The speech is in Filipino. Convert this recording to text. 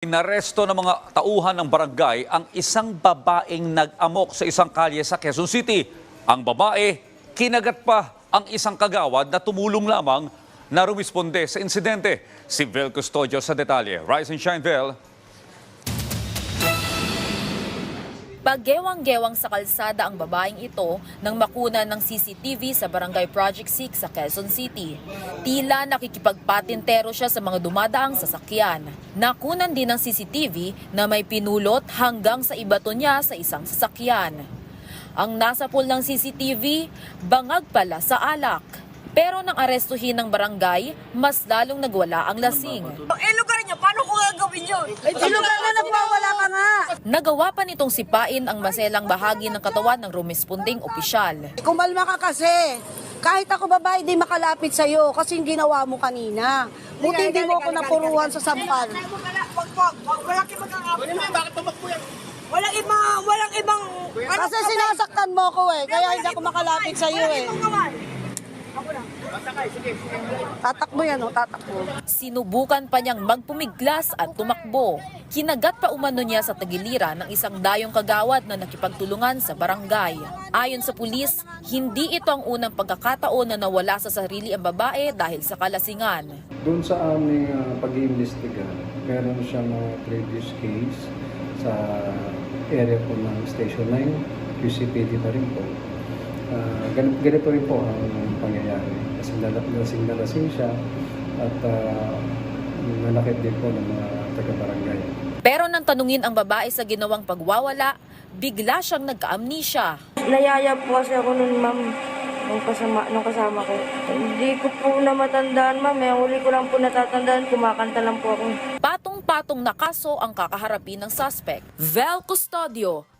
Inaresto ng mga tauhan ng barangay ang isang babaeng nag-amok sa isang kalye sa Quezon City. Ang babae, kinagat pa ang isang kagawad na tumulong lamang na rumisponde sa insidente. Si Vel Custodio sa detalye. Rise and shine, Vel. Paggewang-gewang sa kalsada ang babaeng ito nang makuna ng CCTV sa Barangay Project 6 sa Quezon City. Tila nakikipagpatintero siya sa mga dumadaang sasakyan. Nakunan din ng CCTV na may pinulot hanggang sa ibato niya sa isang sasakyan. Ang nasa pool ng CCTV, bangag pala sa alak. Pero nang arestuhin ng barangay, mas lalong nagwala ang lasing. Eh, lugar niyo, paano ko gagawin yun? Eh, lugar na nagwawala ka nga. Nagawa pa nitong sipain ang maselang bahagi ng katawan ng rumesponding opisyal. Kumalma ka kasi. Kahit ako babae, di makalapit sa'yo kasi yung ginawa mo kanina. Buti hindi mo ako napuruhan sa sampal. Wala, ibang kakapit. Bakit tumakbo yan? Walang ibang, walang ibang... Kasi sinasaktan mo ko eh, kaya hindi ako makalapit sa'yo Walang eh. Tatakbo yan oh, tatakbo. Sinubukan pa niyang magpumiglas at tumakbo. Kinagat pa umano niya sa tagiliran ng isang dayong kagawad na nakipagtulungan sa barangay. Ayon sa pulis, hindi ito ang unang pagkakataon na nawala sa sarili ang babae dahil sa kalasingan. Doon sa aming uh, pag-iimbestiga, meron siyang uh, previous case sa area po ng Station 9, QCPD pa rin po. Uh, gan- ganito rin po ang pangyayari. Kasi nalasing nalasing siya at uh, nanakit din po ng mga taga-barangay. Pero nang tanungin ang babae sa ginawang pagwawala, bigla siyang nagka-amnesia. Nayaya po kasi ako nun, ma'am, nung kasama, nung kasama ko. Hindi ko po na matandaan, ma'am. Eh, ang huli ko lang po natatandaan, kumakanta lang po ako. Patong-patong na kaso ang kakaharapin ng suspect. Vel Custodio